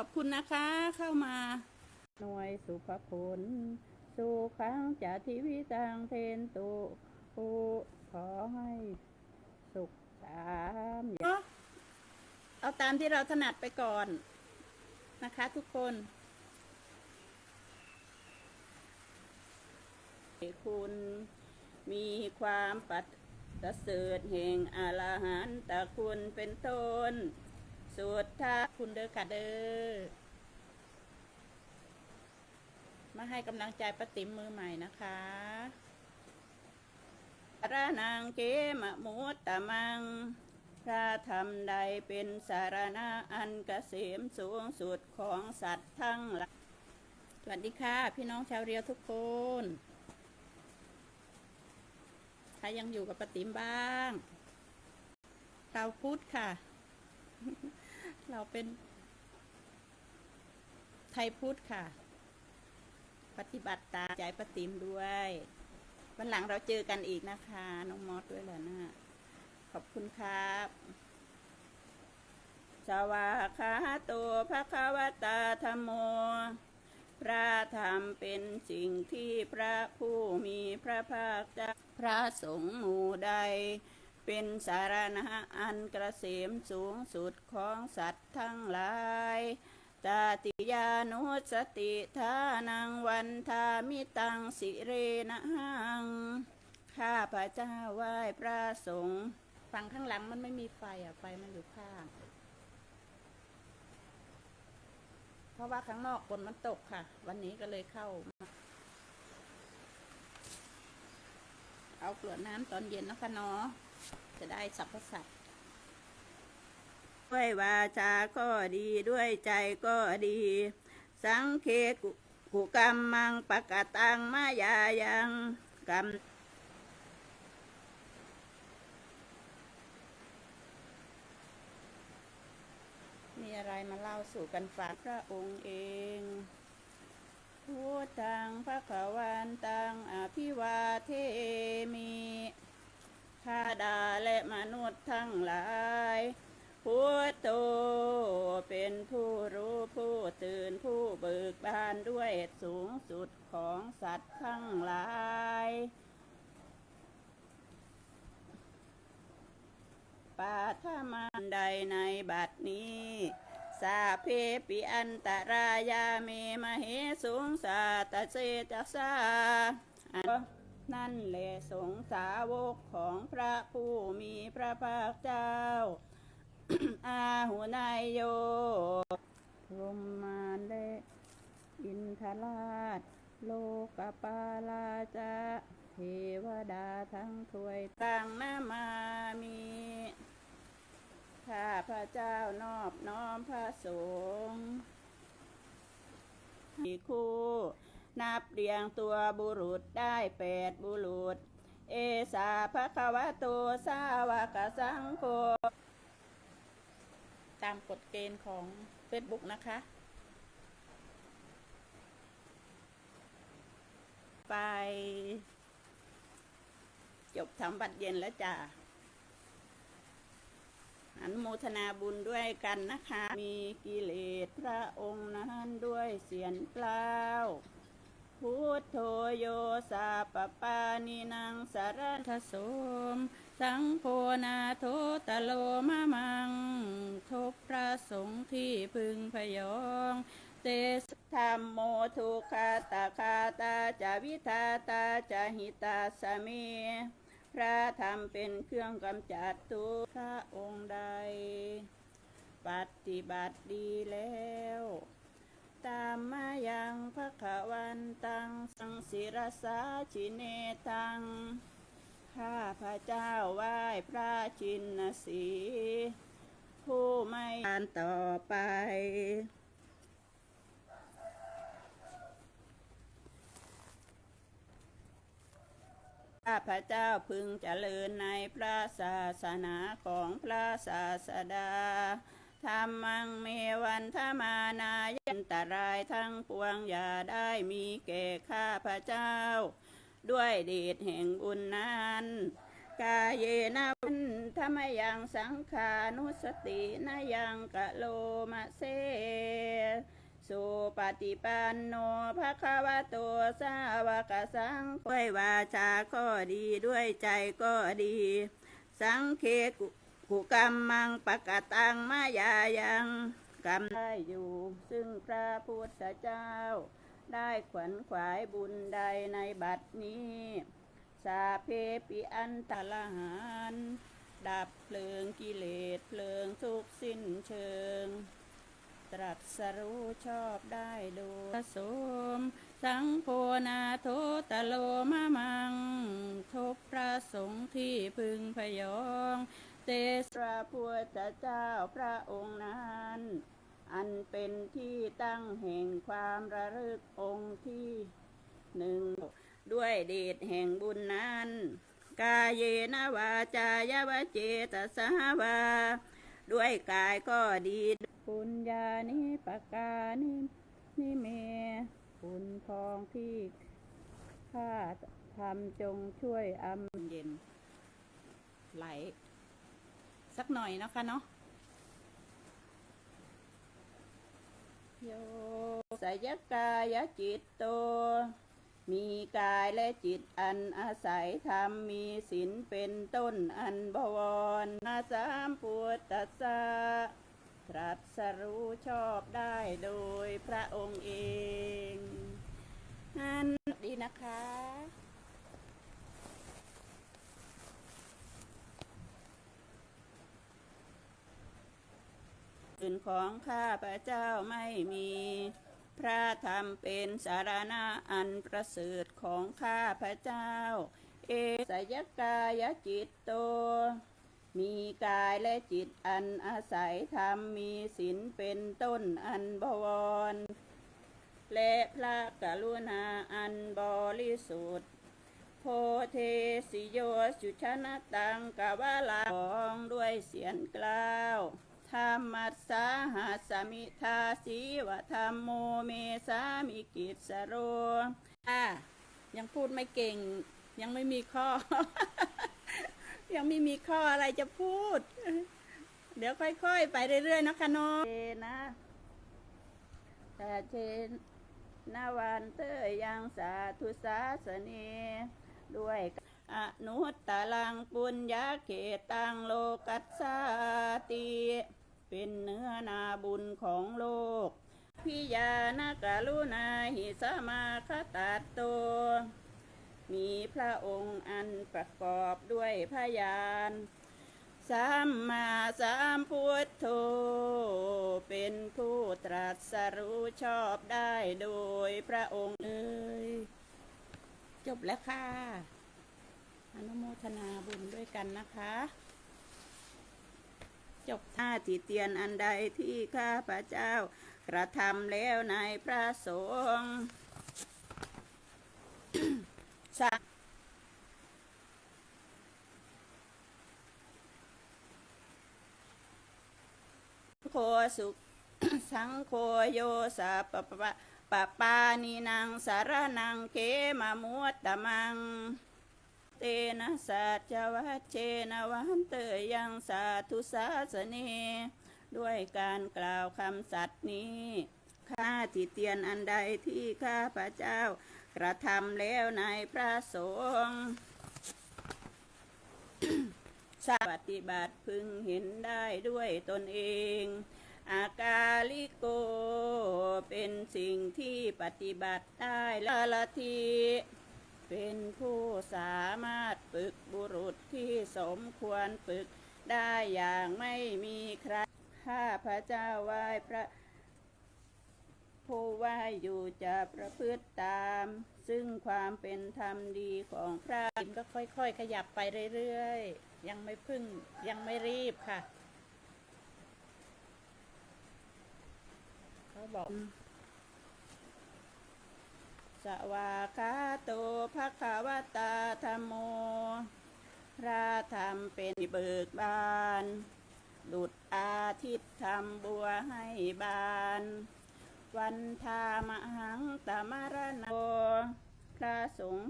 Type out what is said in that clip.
อบคุณนะคะเข้ามาหน่วยสุภคุณสู่ครั้งจากทีวิตังเทนตุผู้ขอให้สุขสามอย่างเอาตามที่เราถนัดไปก่อนนะคะทุกคนคุณมีความปัดประเสริฐแห่งอาลาหันตะคุณเป็นต้น สุดท้าคุณเด้อค่ะเด้อ มาให้กำลังใจป้าติ๋มมือใหม่นะคะพระนางเกมะมุตตะมัง พระธรรมใดเป็นสารณะอันเกษมสูงสุดของสัตว์ทั้งหลายสวัสดีค่ะ พี่น้องชาวเรียวทุกคน ใครยังอยู่กับป้าติ๋มบ้าง เราพุทธค่ะ เราเป็น ไทยพุทธค่ะ ปฏิบัติตาใจปฏิมด้วย วันหลังเราเจอกันอีกนะคะ น้องมอสด้วยแหละนะ ขอบคุณครับสวาคาโตภะคะวตาธรรมโม พระธรรมเป็นสิ่งที่พระผู้มีพระภาคเจ้าพระสงฆ์หมู่ใด เป็นสารณะอันกระเสมสูงสุดของสัตว์ทั้งหลายตาติยานุสติทานังวันทามิตังสิเรนะหังข้าพระเจ้าไหว้พระสงฆ์ฝั่งข้างหลังมันไม่มีไฟอะไฟมันอยู่ข้าง เพราะว่าข้างนอกฝนมันตกค่ะ วันนี้ก็เลยเข้ามา เอากรวดน้ำตอนเย็นนะคะเนาะจะได้สัพพสัตว์ด้วยวาจาก็ดีด้วยใจก็ดี สังเคกุกุกรรมมังปะกะตังมายายังกรรมมีอะไรมาเล่าสู่กันฟังพระองค์เอง พุทธังพระขวันตังอภิวาเทมิข้าดาและมนุษย์ทั้งหลายพุทโธเป็นผู้รู้ผู้ตื่นผู้เบิกบานด้วยสูงสุดของสัตว์ทั้งหลายปาทมันใดในบัดนี้ สาเพปิอันตรายาเมมเหสุงสาตเสจัสานั่นแหละสงสาวกของพระผู้มีพระภาคเจ้า อาหุนายโยพรมานแลอินทราช โลกปาลาจะเทวดาทั้งถวยตั้งนามามี ข้าพระเจ้านอบน้อมพระสงฆ์มีคู่ นับเรียงตัวบุรุษได้แปดบุรุษ เอสาภะควะโตสาวกสังโฆตามกฎเกณฑ์ของ Facebook นะคะ ไป จบทำบัตรเย็นแล้วจ้ะ นุโมทนาบุญด้วยกันนะคะ มีกิเลสพระองค์นั้นด้วยเสียงเกล้าพุทโธโยสาปปานินังสารทสม สังโฆนาโทตโลมะมังทบพระสงฆ์ที่พึงพยอง เตสธรรมโมทุกขตาคาตาจาวิทาตาจาหิตาสเม ระธรรมเป็นเครื่องกำจัดทุกข์พระองค์ใด ปฏิบัติดีแล้ว ตามมายังพระขวันตังสังศิรสาชิเนตัง ข้าพระเจ้าไหว้พระชินสี ผู้ไม่การต่อไป ข้าพระเจ้าพึงเจริญในพระศาสนาของพระศาสดาธรรมังเมวันธมานายันตรายทั้งปวงอย่าได้มีแก่ข้าพระเจ้า ด้วยเดชแห่งบุญนั้นกาเยนะวันธรรมยังสังขานุสตินายังกะโลมะเซ สุปฏิปันโนภะคะวะโตสาวกสังด้วยวาจาก็ดีด้วยใจก็ดี สังเคกุกุกรรมมังปะกตังมายายังกรรมได้อยู่ ซึ่งพระพุทธเจ้า ได้ขวัญขวายบุญใดในบัดนี้ สาเพปิอันตลหานดับเพลิงกิเลสเพลิงทุกข์สิ้นเชิง ตรัสรู้ชอบได้โดยสมสังโฆนาโทตโลมะมัง ทุกพระสงฆ์ที่พึงพยองเตสระพุทธเจ้าพระองค์นั้น อันเป็นที่ตั้งแห่งความระลึกองค์ที่หนึ่งด้วยเดชแห่งบุญนั้น กายเยนวาจายวเจตสาวา ด้วยกายก็ดี ปุญญานิปการนินิเมบุญทองที่ข้าทำจงช่วยอำเย็น ไหล สักหน่อยนะคะเนาะโยสยกายจิตโต มีกายและจิตอันอาศัยธรรมมีศีลเป็นต้นอันบวรนาสามพุทธัสสะ ตรัสรู้ชอบได้โดยพระองค์เองนั่นดีนะคะ อื่นของข้าพระเจ้าไม่มี พระธรรมเป็นสารณะอันประเสริฐของข้าพระเจ้า เอสยกายจิตโต มีกายและจิตอันอาศัยธรรมมีศีลเป็นต้นอันบวร และพระกรุณาอันบริสุทธิ์โพเทสิโยสุชนะตังกวาลาของด้วยเสียงกล่าวธรรมัสสาหัสมิทาสีวธรรมโมเมสามิกิสโรอะยังพูดไม่เก่งยังไม่มีข้อ ยังไม่มีข้ออะไรจะพูด เดี๋ยวค่อยๆ ไปเรื่อยๆนะคะน้องเจนะแต่เชนนาวันเตยยังสาธุสาสเนด้วยอนุตตะลังปุญญาเขตังโลกัสสาติเป็นเนื้อนาบุญของโลก พิยานากรุณาหิสมาคตัตโต มีพระองค์อันประกอบด้วยพยานสัมมาสัมพุทโธเป็นผู้ตรัสรู้ชอบได้โดยพระองค์เลยจบแล้วค่ะ อนุโมทนาบุญด้วยกันนะคะ จบท่าติเตียนอันใดที่ข้าพระเจ้ากระทำแล้วในพระสงฆ์ สาโคสุสังโฆโยสาปปะปะปานีนางสารนังเขมามุตตะมัง เตนะสัจวัชเชนวันเตยยังสาธุสาสเนด้วยการกล่าวคำสัตย์นี้ ข้าติเตียนอันใดที่ข้าพระเจ้า กระทำแล้วในพระสงฆ์สาปฏิบัติพึงเห็นได้ด้วยตนเอง อากาลิโก เป็นสิ่งที่ปฏิบัติได้ละละทีเป็นผู้สามารถฝึกบุรุษที่สมควรฝึกได้อย่างไม่มีใครข้าพระเจ้าไหว้พระ ผู้ไหวอยู่จะประพฤติตาม ซึ่งความเป็นธรรมดีของพระอินทร์ก็ค่อยๆ ขยับไปเรื่อยๆ ยังไม่พึ่งยังไม่รีบค่ะ เขาบอก สวากาโตภควตาธรรมโม พระธรรมเป็นเบิกบาน ดุดอาทิตย์ทำบัวให้บาน วันทามหังตมรณโนพระสงฆ์